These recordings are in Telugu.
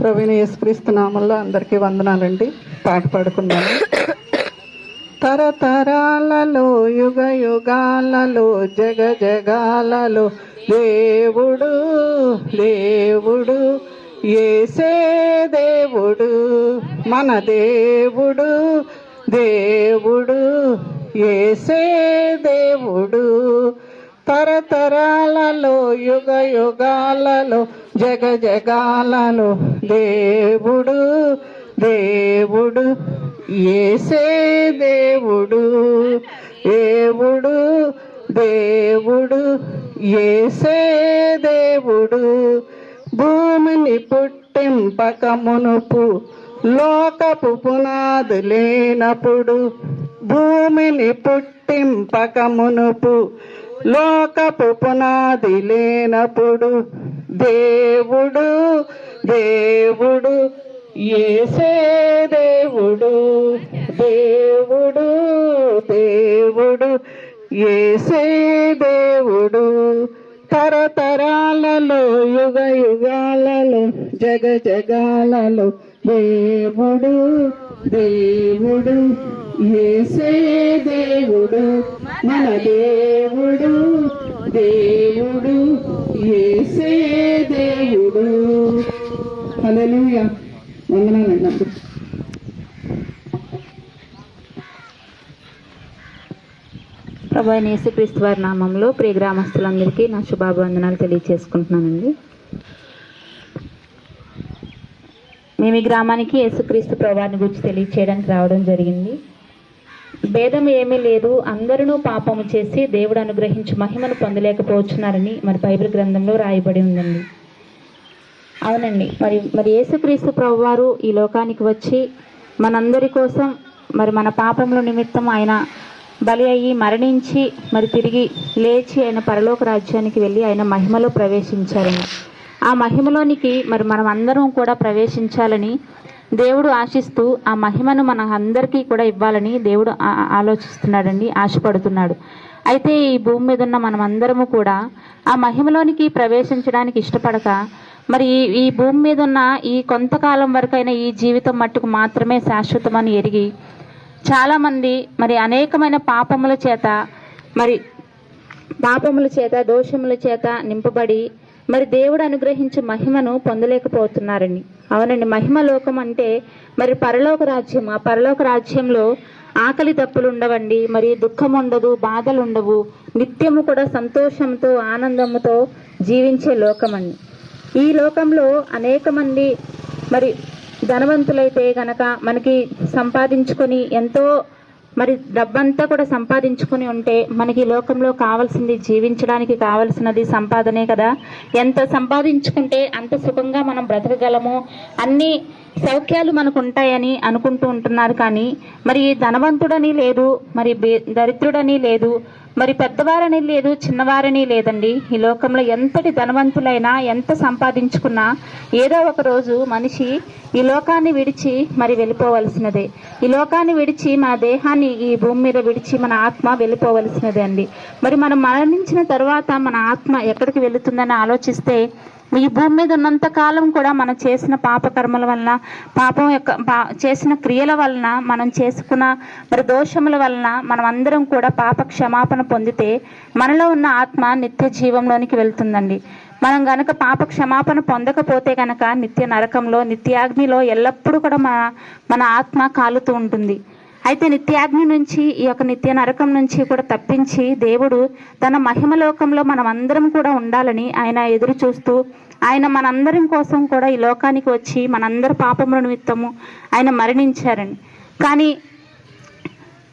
ప్రవీణ యేసుక్రీస్తు నామంలో అందరికీ వందనాలండి. పాట పాడుకుందాము తరతరాలలో యుగ యుగాలలో జగ జగాలలో దేవుడు దేవుడు ఏసే దేవుడు మన దేవుడు దేవుడు ఏసే దేవుడు. తరతరాలలో యుగ యుగాలలో జగ జగాలలో దేవుడు దేవుడు ఏసే దేవుడు దేవుడు దేవుడు ఏసే దేవుడు. భూమిని పుట్టింపకమునుపు లోకపు పునాది లేనప్పుడు భూమిని పుట్టింపకమునుపు లోకపు పునాది లేనప్పుడు దేవుడు దేవుడు ఏసే దేవుడు దేవుడు దేవుడు ఏసే దేవుడు. తరతరాలలో యుగ యుగాలలో జగ జగాలలో దేవుడు దేవుడు ఏసే దేవుడు మన దేవుడు. దేవుడు ఏసే దేవుడు. హల్లెలూయా. వందనాలండి అందరూ యేసుక్రీస్తు వారి నామంలో ప్రియ గ్రామస్తులందరికీ నా శుభాభివందనాలు తెలియజేసుకుంటున్నానండి మేము ఈ గ్రామానికి యేసుక్రీస్తు ప్రభాని గురించి తెలియచేయడానికి రావడం జరిగింది. భేదం ఏమీ లేదు. అందరూ పాపము చేసి దేవుడు అనుగ్రహించి మహిమను పొందలేకపోతున్నారని మరి బైబిల్ గ్రంథంలో రాయబడి ఉందండి. అవునండి. మరి మరి యేసుక్రీస్తు ప్రభువారు ఈ లోకానికి వచ్చి మనందరి కోసం మరి మన పాపముల నిమిత్తం ఆయన బలి అయ్యి మరణించి మరి తిరిగి లేచి ఆయన పరలోక రాజ్యానికి వెళ్ళి ఆయన మహిమలో ప్రవేశించారని ఆ మహిమలోనికి మరి మనం అందరం కూడా ప్రవేశించాలని దేవుడు ఆశిస్తూ ఆ మహిమను మన అందరికీ కూడా ఇవ్వాలని దేవుడు ఆలోచిస్తున్నాడండి ఆశపడుతున్నాడు. అయితే ఈ భూమి మీద ఉన్న మనం అందరము కూడా ఆ మహిమలోనికి ప్రవేశించడానికి ఇష్టపడక మరి ఈ ఈ భూమి మీద ఉన్న ఈ కొంతకాలం వరకైనా ఈ జీవితం మట్టుకు మాత్రమే శాశ్వతమని ఎరిగి చాలామంది మరి అనేకమైన పాపముల చేత మరి పాపముల చేత దోషముల చేత నింపబడి మరి దేవుడు అనుగ్రహించే మహిమను పొందలేకపోతున్నారండి. అవునండి మహిమ లోకం అంటే మరి పరలోక రాజ్యం. ఆ పరలోక రాజ్యంలో ఆకలి తప్పులు ఉండవండి మరి దుఃఖం ఉండదు బాధలు ఉండవు. నిత్యము కూడా సంతోషంతో ఆనందంతో జీవించే లోకం అండి. ఈ లోకంలో అనేక మంది మరి ధనవంతులైతే గనక మనకి సంపాదించుకొని ఎంతో మరి డబ్బంతా కూడా సంపాదించుకొని ఉంటే మనకి ఈ లోకంలో కావాల్సింది జీవించడానికి కావాల్సినది సంపాదనే కదా. ఎంత సంపాదించుకుంటే అంత సుఖంగా మనం బ్రతకగలము. అన్ని సౌఖ్యాలు మనకు ఉంటాయని అనుకుంటూ ఉంటున్నారు కానీ మరి ధనవంతుడని లేదు మరి దరిద్రుడని లేదు మరి పెద్దవారని లేదు చిన్నవారని లేదండి. ఈ లోకంలో ఎంతటి ధనవంతులైనా ఎంత సంపాదించుకున్నా ఏదో ఒక రోజు మనిషి ఈ లోకాన్ని విడిచి మరి వెళ్ళిపోవలసినదే. ఈ లోకాన్ని విడిచి మన దేహాన్ని ఈ భూమి మీద విడిచి మన ఆత్మ వెళ్ళిపోవలసినదే అండి. మరి మనం మరణించిన తర్వాత మన ఆత్మ ఎక్కడికి వెళుతుందని ఆలోచిస్తే ఈ భూమి మీద ఉన్నంత కాలం కూడా మనం చేసిన పాపకర్మల వలన పాపం యొక్క పా- చేసిన క్రియల వలన మనం చేసుకున్న మరి దోషముల వలన మనం అందరం కూడా పాప క్షమాపణ పొందితే మనలో ఉన్న ఆత్మ నిత్య జీవంలోనికి వెళ్తుందండి. మనం గనక పాప క్షమాపణ పొందకపోతే గనక నిత్య నరకంలో నిత్యాగ్నిలో ఎల్లప్పుడూ కూడా మన మన ఆత్మ కాలుతూ ఉంటుంది. అయితే నిత్యాగ్ని నుంచి ఈ యొక్క నిత్య నరకం నుంచి కూడా తప్పించి దేవుడు తన మహిమలోకంలో మనం అందరం కూడా ఉండాలని ఆయన ఎదురు చూస్తూ ఆయన మనందరం కోసం కూడా ఈ లోకానికి వచ్చి మనందరి పాపముల నిమిత్తము ఆయన మరణించారని కానీ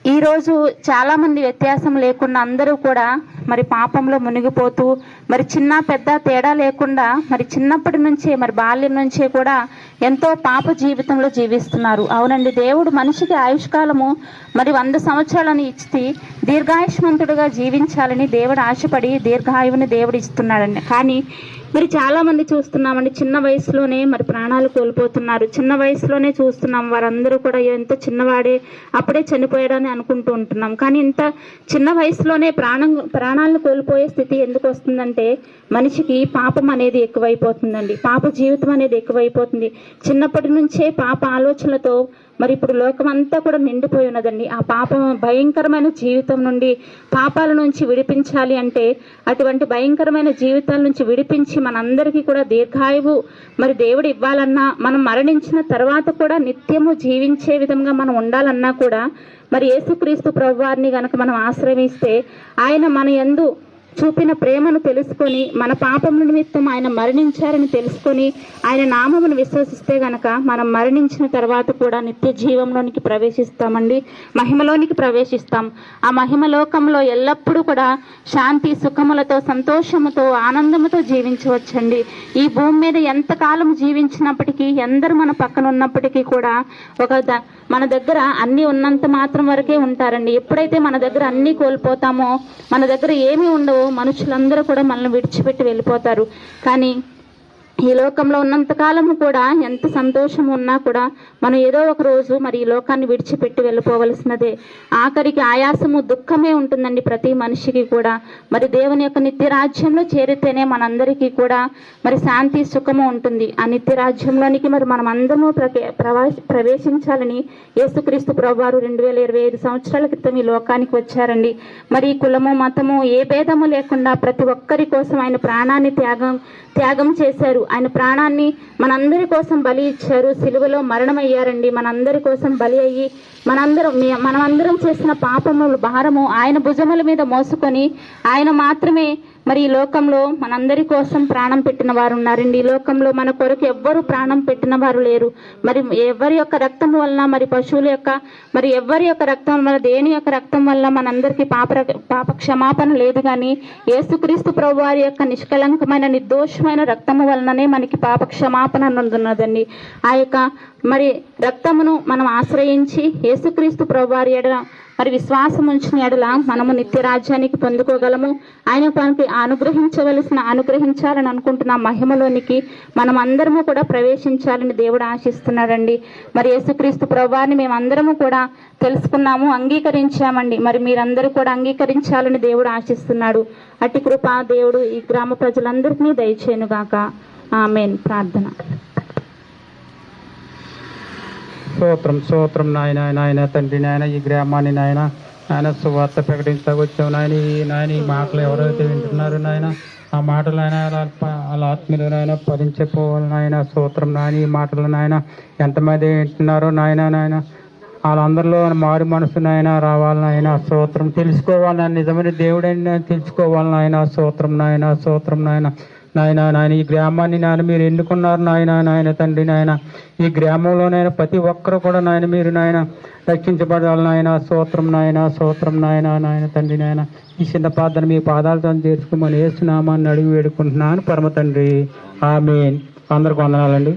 ఈరోజు చాలామంది వ్యత్యాసం లేకుండా అందరూ కూడా మరి పాపంలో మునిగిపోతూ మరి చిన్న పెద్ద తేడా లేకుండా మరి చిన్నప్పటి నుంచే మరి బాల్యం నుంచే కూడా ఎంతో పాప జీవితంలో జీవిస్తున్నారు. అవునండి దేవుడు మనిషికి ఆయుష్కాలము మరి వంద సంవత్సరాలను ఇచ్చి దీర్ఘాయుష్మంతుడుగా జీవించాలని దేవుడు ఆశపడి దీర్ఘాయువుని దేవుడు ఇస్తున్నాడండి. కానీ మరి చాలా మంది చూస్తున్నామండి చిన్న వయసులోనే మరి ప్రాణాలు కోల్పోతున్నారు. చిన్న వయసులోనే చూస్తున్నాం వారందరూ కూడా ఎంత చిన్నవాడే అప్పుడే చనిపోయాడని అనుకుంటూ ఉంటున్నాం. కానీ ఇంత చిన్న వయసులోనే ప్రాణం ప్రాణ ప్రాణాలను కోల్పోయే స్థితి ఎందుకు వస్తుందంటే మనిషికి పాపం అనేది ఎక్కువైపోతుందండి. పాప జీవితం అనేది ఎక్కువైపోతుంది. చిన్నప్పటి నుంచే పాప ఆలోచనలతో మరి ఇప్పుడు లోకం అంతా కూడా నిండిపోయి ఉన్నదండి. ఆ పాపం భయంకరమైన జీవితం నుండి పాపాల నుంచి విడిపించాలి అంటే అటువంటి భయంకరమైన జీవితాల నుంచి విడిపించి మనందరికీ కూడా దీర్ఘాయువు మరి దేవుడు ఇవ్వాలన్నా మనం మరణించిన తర్వాత కూడా నిత్యము జీవించే విధంగా మనం ఉండాలన్నా కూడా మరి యేసుక్రీస్తు ప్రభువారిని గనక మనం ఆశ్రయిస్తే ఆయన మన యందు చూపిన ప్రేమను తెలుసుకొని మన పాపముల నిమిత్తం ఆయన మరణించారని తెలుసుకొని ఆయన నామమును విశ్వసిస్తే గనక మనం మరణించిన తర్వాత కూడా నిత్య జీవంలోనికి ప్రవేశిస్తామండి. మహిమలోనికి ప్రవేశిస్తాం. ఆ మహిమ లోకంలో ఎల్లప్పుడూ కూడా శాంతి సుఖములతో సంతోషముతో ఆనందముతో జీవించవచ్చండి. ఈ భూమి మీద ఎంతకాలం జీవించినప్పటికీ ఎందరు మన పక్కన ఉన్నప్పటికీ కూడా ఒక ద- మన దగ్గర అన్ని ఉన్నంత మాత్రం వరకే ఉంటారండి. ఎప్పుడైతే మన దగ్గర అన్ని కోల్పోతామో మన దగ్గర ఏమీ ఉండవో మనుషులందరూ కూడా మనల్ని విడిచిపెట్టి వెళ్ళిపోతారు. కానీ ఈ లోకంలో ఉన్నంత కాలము కూడా ఎంత సంతోషం ఉన్నా కూడా మనం ఏదో ఒక రోజు మరి ఈ లోకాన్ని విడిచిపెట్టి వెళ్ళిపోవలసినదే. ఆఖరికి ఆయాసము దుఃఖమే ఉంటుందండి ప్రతి మనిషికి కూడా. మరి దేవుని యొక్క నిత్య రాజ్యంలో చేరితేనే మనందరికీ కూడా మరి శాంతి సుఖము ఉంటుంది. ఆ నిత్య రాజ్యంలోనికి మరి మనం అందరము ప్రకే- ప్రవేశించాలని యేసుక్రీస్తు ప్రభువారు రెండు వేల ఇరవై ఐదు సంవత్సరాల క్రితం ఈ లోకానికి వచ్చారండి. మరి కులము మతము ఏ భేదము లేకుండా ప్రతి ఒక్కరి కోసం ఆయన ప్రాణాన్ని త్యాగం త్యాగం చేశారు. ఆయన ప్రాణాన్ని మనందరి కోసం బలి ఇచ్చారు. సిలువలో మరణమయ్యారండి. మనందరి కోసం బలి అయ్యి మనందరం మనమందరం చేసిన పాపముల భారము ఆయన భుజముల మీద మోసుకొని ఆయన మాత్రమే మరి ఈ లోకంలో మనందరి కోసం ప్రాణం పెట్టిన వారు ఉన్నారండి ఈ లోకంలో మన కొరకు ఎవ్వరు ప్రాణం పెట్టిన వారు లేరు. మరి ఎవరి యొక్క రక్తం వలన మరి పశువుల యొక్క మరి ఎవరి యొక్క రక్తం వల్ల దేని యొక్క రక్తం వల్ల మనందరికీ పాప పాప క్షమాపణ లేదు కానీ ఏసుక్రీస్తు ప్రభు వారి యొక్క నిష్కలంకమైన నిర్దోషమైన రక్తము వలననే మనకి పాప క్షమాపణ ఉన్నదండి ఆ యొక్క మరి రక్తమును మనం ఆశ్రయించి యేసుక్రీస్తు ప్రభు వారి ఎడ మరి విశ్వాసం ఉంచిన ఎడల మనము నిత్య రాజ్యానికి పొందుకోగలము. ఆయన మనకి అనుగ్రహించవలసిన అనుగ్రహించాలని అనుకుంటున్న మహిమలోనికి మనం అందరము కూడా ప్రవేశించాలని దేవుడు ఆశిస్తున్నాడండి. మరి యేసుక్రీస్తు ప్రభువారిని మేమందరము కూడా తెలుసుకున్నాము అంగీకరించామండి. మరి మీరందరూ కూడా అంగీకరించాలని దేవుడు ఆశిస్తున్నాడు. అట్టి కృప దేవుడు ఈ గ్రామ ప్రజలందరికీ దయచేయనుగాక. ఆమెన్. ప్రార్థన. స్తోత్రం స్తోత్రం నాయన నాయన తండ్రి నాయన ఈ గ్రామాన్ని నాయన ఆయన సువార్త ప్రకటించకు వచ్చావు నాయన ఈ నాయన ఈ మాటలు ఎవరైతే వింటున్నారు నాయన ఆ మాటలు ఆయన వాళ్ళ ఆత్మీయులు నాయన పదించిపోవాలి నాయన స్తోత్రం నాయన ఈ మాటలు నాయన ఎంతమంది వింటున్నారో నాయన నాయన వాళ్ళందరిలో మారు మనసు నాయన రావాలి నాయన స్తోత్రం తెలుసుకోవాలి నిజమైన దేవుడైనా తెలుసుకోవాలి నాయన స్తోత్రం నాయన స్తోత్రం నాయన నాయన నాయన ఈ గ్రామాన్ని నాయన మీరు ఎన్నుకున్నారు నాయన నాయన తండ్రి నాయన. ఈ గ్రామంలో నాయన ప్రతి ఒక్కరు కూడా నాయన మీరు నాయన రక్షించబడాలి నాయన. సూత్రం నాయన సూత్రం నాయన నాయన తండ్రి నాయన. ఈ చిన్న పాత్రను మీ పాదాలతో చేర్చుకోమని వేస్తున్నామని అడిగి వేడుకుంటున్నాను. పరమ తండ్రి ఆమె అందరికి వందనాలండి.